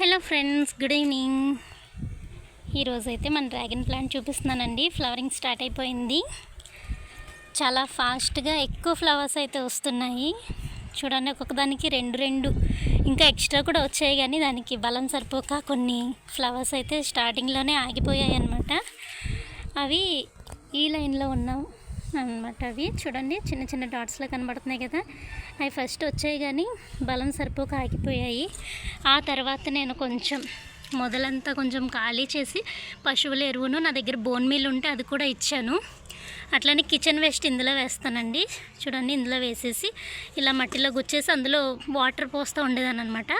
Hello friends good evening. ఈరోజైతే మన dragon plant చూపిస్తున్నానండి. ఫ్లవరింగ్ స్టార్ట్ అయిపోయింది. చాలా ఫాస్ట్గా ఎక్కువ ఫ్లవర్స్ అయితే వస్తున్నాయి. చూడండి ఒక్కొక్కదానికి రెండు రెండు. ఇంకా ఎక్స్ట్రా కూడా వచ్చాయి కానీ దానికి బలం సరిపోక కొన్ని ఫ్లవర్స్ అయితే స్టార్టింగ్లోనే ఆగిపోయాయి అన్నమాట అవి ఈ లైన్లో ఉన్నాం. అన్నమాట అవి. చూడండి చిన్న చిన్న డాట్స్లో కనబడుతున్నాయి కదా. అవి ఫస్ట్ వచ్చాయి కానీ బలం సరిపోక ఆగిపోయాయి. ఆ తర్వాత నేను కొంచెం మొదలంతా కొంచెం ఖాళీ చేసి పశువుల ఎరువును నా దగ్గర బోన్ మీల్ ఉంటే అది కూడా ఇచ్చాను. అట్లనే కిచెన్ వేస్ట్ ఇందులో వేస్తానండి. చూడండి ఇందులో వేసేసి ఇలా మట్టిలో గుచ్చేసి అందులో వాటర్ పోస్తూ ఉండేదాన్ని అనమాట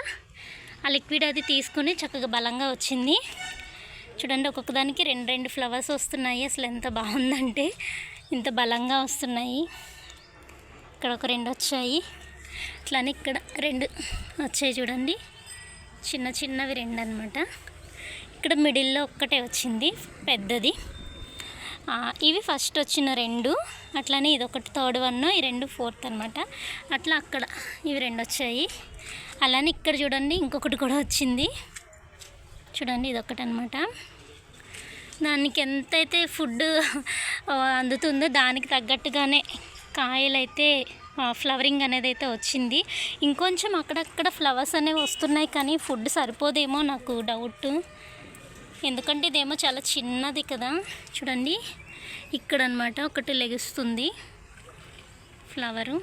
ఆ లిక్విడ్ అది తీసుకుని చక్కగా బలంగా వచ్చింది. చూడండి ఒక్కొక్కదానికి రెండు రెండు ఫ్లవర్స్ వస్తున్నాయి. అసలు ఎంత బాగుందంటే. ఇంత బలంగా వస్తున్నాయి. ఇక్కడ ఒక రెండు వచ్చాయి. అట్లానే ఇక్కడ రెండు వచ్చాయి చూడండి. చిన్న చిన్నవి రెండు అనమాట ఇక్కడ మిడిల్లో ఒక్కటే వచ్చింది పెద్దది. ఇవి ఫస్ట్ వచ్చిన రెండు. అట్లానే ఇది ఒకటి థర్డ్ వన్ ఈ రెండు ఫోర్త్ అనమాట అట్లా అక్కడ ఇవి రెండు వచ్చాయి. అలానే ఇక్కడ చూడండి ఇంకొకటి కూడా వచ్చింది. చూడండి ఇది ఒకటి అనమాట దానికి ఎంతైతే ఫుడ్ అందుతుందో దానికి తగ్గట్టుగానే కాయలైతే ఫ్లవరింగ్ అనేది అయితే వచ్చింది. ఇంకొంచెం అక్కడక్కడ ఫ్లవర్స్ అనేవి వస్తున్నాయి కానీ ఫుడ్ సరిపోదేమో నాకు డౌట్. ఎందుకంటే ఇదేమో చాలా చిన్నది కదా. చూడండి ఇక్కడ అనమాట ఒకటి లెగుస్తుంది ఫ్లవరు.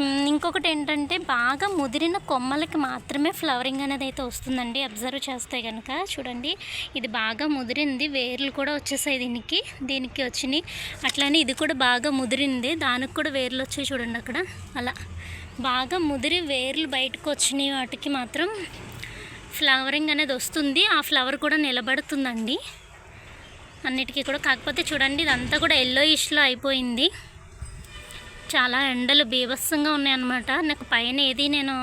ఇంకొకటి ఏంటంటే బాగా ముదిరిన కొమ్మలకి మాత్రమే ఫ్లవరింగ్ అనేది అయితే వస్తుందండి. అబ్జర్వ్ చేస్తే కనుక చూడండి. ఇది బాగా ముదిరింది. వేర్లు కూడా వచ్చేసాయి దీనికి. దీనికి వచ్చినాయి. అట్లానే ఇది కూడా బాగా ముదిరింది. దానికి కూడా వేర్లు వచ్చాయి చూడండి అక్కడ. అలా. బాగా ముదిరి వేర్లు బయటకు వచ్చినాయి. వాటికి మాత్రం ఫ్లవరింగ్ అనేది వస్తుంది. ఆ ఫ్లవర్ కూడా నిలబడుతుందండి. అన్నిటికీ కూడా. కాకపోతే చూడండి ఇదంతా కూడా ఎల్లో ఇష్లో అయిపోయింది. చాలా ఎండలు బీభత్సంగా ఉన్నాయన్నమాట. నాకు పైన ఏది నేను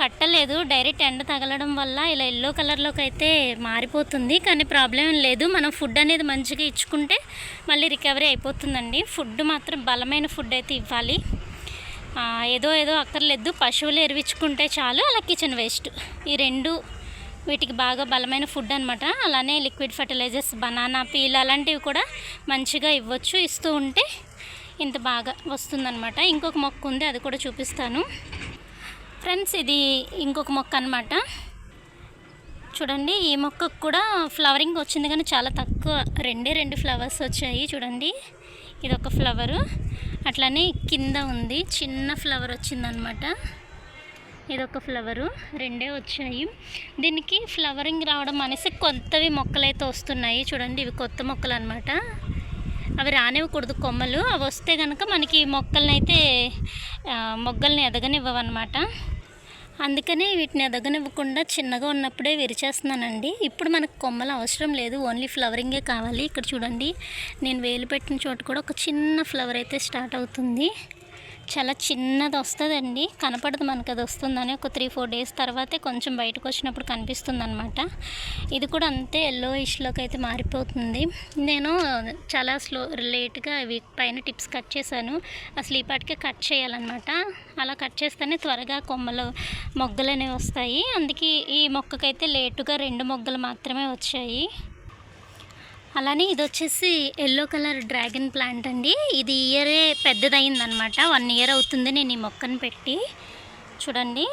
కట్టలేదు. డైరెక్ట్ ఎండ తగలడం వల్ల ఇలా ఎల్లో కలర్లోకి అయితే మారిపోతుంది. కానీ ప్రాబ్లం లేదు. మనం ఫుడ్ అనేది మంచిగా ఇచ్చుకుంటే మళ్ళీ రికవరీ అయిపోతుందండి. ఫుడ్ మాత్రం బలమైన ఫుడ్ అయితే ఇవ్వాలి. ఏదో ఏదో అక్కర్లేదు. పశువులు ఎరివించుకుంటే చాలు. అలా కిచెన్ వేస్ట్. ఈ రెండు వీటికి బాగా బలమైన ఫుడ్ అనమాట అలానే లిక్విడ్ ఫర్టిలైజర్స్ బనానా పీల్ అలాంటివి కూడా మంచిగా ఇవ్వచ్చు. ఇస్తూ ఉంటే ఇంత బాగా వస్తుందన్నమాట. ఇంకొక మొక్క ఉంది అది కూడా చూపిస్తాను. ఫ్రెండ్స్ ఇది ఇంకొక మొక్క అనమాట చూడండి ఈ మొక్కకు కూడా ఫ్లవరింగ్ వచ్చింది కానీ చాలా తక్కువ. రెండే రెండు ఫ్లవర్స్ వచ్చాయి చూడండి. ఇది ఒక ఫ్లవరు. అట్లానే కింద ఉంది చిన్న ఫ్లవర్ వచ్చిందనమాట ఇదొక ఫ్లవరు రెండే వచ్చాయి. దీనికి ఫ్లవరింగ్ రావడం అనేసి కొత్తవి మొక్కలైతే వస్తున్నాయి చూడండి ఇవి కొత్త మొక్కలు అనమాట అవి రానివ్వకూడదు కొమ్మలు. అవి వస్తే కనుక మనకి మొక్కల్ని అయితే మొగ్గల్ని ఎదగనివ్వవన్నమాట. అందుకనే వీటిని ఎదగనివ్వకుండా చిన్నగా ఉన్నప్పుడే విరిచేస్తున్నానండి. ఇప్పుడు మనకు కొమ్మలు అవసరం లేదు. ఓన్లీ ఫ్లవరింగే కావాలి. ఇక్కడ చూడండి నేను వేలు పెట్టిన చోట కూడా ఒక చిన్న ఫ్లవర్ అయితే స్టార్ట్ అవుతుంది. చాలా చిన్నది వస్తుందండి. కనపడదు మనకు అది వస్తుందని ఒక త్రీ ఫోర్ డేస్ తర్వాతే కొంచెం బయటకు వచ్చినప్పుడు కనిపిస్తుంది అనమాట ఇది కూడా అంతే ఎల్లో ఇష్లోకి అయితే మారిపోతుంది. నేను చాలా స్లో లేట్గా అవి పైన టిప్స్ కట్ చేశాను. అసలు ఈ పాటికే కట్ చేయాలన్నమాట. అలా కట్ చేస్తేనే త్వరగా కొమ్మలు మొగ్గలు అనేవి వస్తాయి. అందుకే ఈ మొక్కకైతే లేటుగా రెండు మొగ్గలు మాత్రమే వచ్చాయి. అలానే ఇది వచ్చేసి ఎల్లో కలర్ డ్రాగన్ ప్లాంట్ అండి. ఇది ఇయరే పెద్దదైందనమాట వన్ ఇయర్ అవుతుంది నేను ఈ మొక్కను పెట్టి. చూడండి.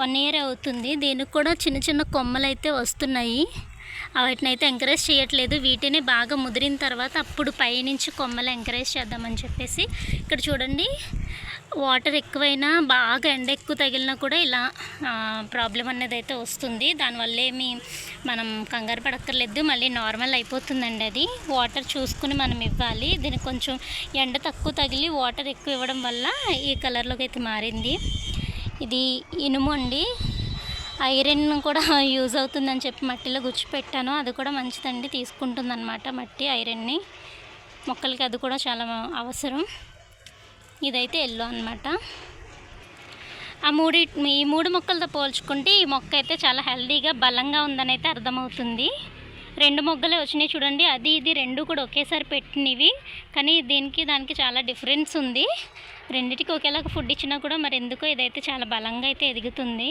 వన్ ఇయర్ అవుతుంది. దీనికి కూడా చిన్న చిన్న కొమ్మలు అయితే వస్తున్నాయి. వాటిని అయితే ఎంకరేజ్ చేయట్లేదు. వీటిని బాగా ముదిరిన తర్వాత అప్పుడు పైనుంచి కొమ్మలు ఎంకరేజ్ చేద్దామని చెప్పేసి ఇక్కడ చూడండి వాటర్ ఎక్కువైనా బాగా ఎండ ఎక్కువ తగిలినా కూడా ఇలా ప్రాబ్లం అనేది అయితే వస్తుంది. దానివల్ల ఏమి మనం కంగారు పడక్కర్లేదు. మళ్ళీ నార్మల్ అయిపోతుందండి అది. వాటర్ చూసుకుని మనం ఇవ్వాలి. దీనికి కొంచెం ఎండ తక్కువ తగిలి వాటర్ ఎక్కువ ఇవ్వడం వల్ల ఈ కలర్లోకి అయితే మారింది. ఇది ఇనుము అండి. ఐరన్ కూడా యూజ్ అవుతుందని చెప్పి మట్టిలో గుచ్చిపెట్టాను. అది కూడా మంచిదండి తీసుకుంటుందన్నమాట మట్టి ఐరన్ని. మొక్కలకి అది కూడా చాలా అవసరం. ఇదైతే ఎల్లో అనమాట ఆ మూడి ఈ మూడు మొక్కలతో పోల్చుకుంటే ఈ మొక్క అయితే చాలా హెల్దీగా బలంగా ఉందని అయితే అర్థమవుతుంది. రెండు మొగ్గలే వచ్చినాయి చూడండి. అది ఇది రెండు కూడా ఒకేసారి పెట్టినవి. కానీ దీనికి దానికి చాలా డిఫరెన్స్ ఉంది. రెండిటికి ఒకేలాగా ఫుడ్ ఇచ్చినా కూడా మరి ఎందుకో ఇదైతే చాలా బలంగా అయితే ఎదుగుతుంది.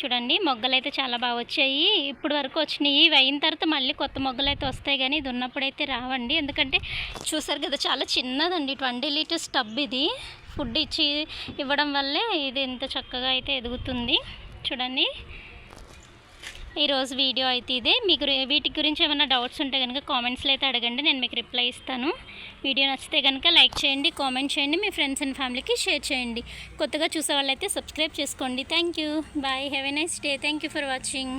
చూడండి మొగ్గలు అయితే చాలా బాగా వచ్చాయి. ఇప్పుడు వరకు వచ్చినాయి. ఇవి అయిన తర్వాత మళ్ళీ కొత్త మొగ్గలు అయితే వస్తాయి కానీ ఇది అయితే రావండి. ఎందుకంటే చూసారు కదా చాలా చిన్నదండి. ట్వంటీ లీటర్స్ టబ్ ఇది. ఫుడ్ ఇచ్చి ఇవ్వడం వల్లే ఇది ఇంత చక్కగా అయితే ఎదుగుతుంది. చూడండి. ఈరోజు వీడియో అయితే ఇదే. మీకు వీటి గురించి ఏమైనా డౌట్స్ ఉంటే కనుక కామెంట్స్లో అయితే అడగండి. నేను మీకు రిప్లై ఇస్తాను. వీడియో నచ్చితే కనుక లైక్ చేయండి కామెంట్ చేయండి మీ ఫ్రెండ్స్ అండ్ ఫ్యామిలీకి షేర్ చేయండి. కొత్తగా చూసే వాళ్ళైతే సబ్స్క్రైబ్ చేసుకోండి. Thank you. Bye. Have a nice day. Thank you for watching.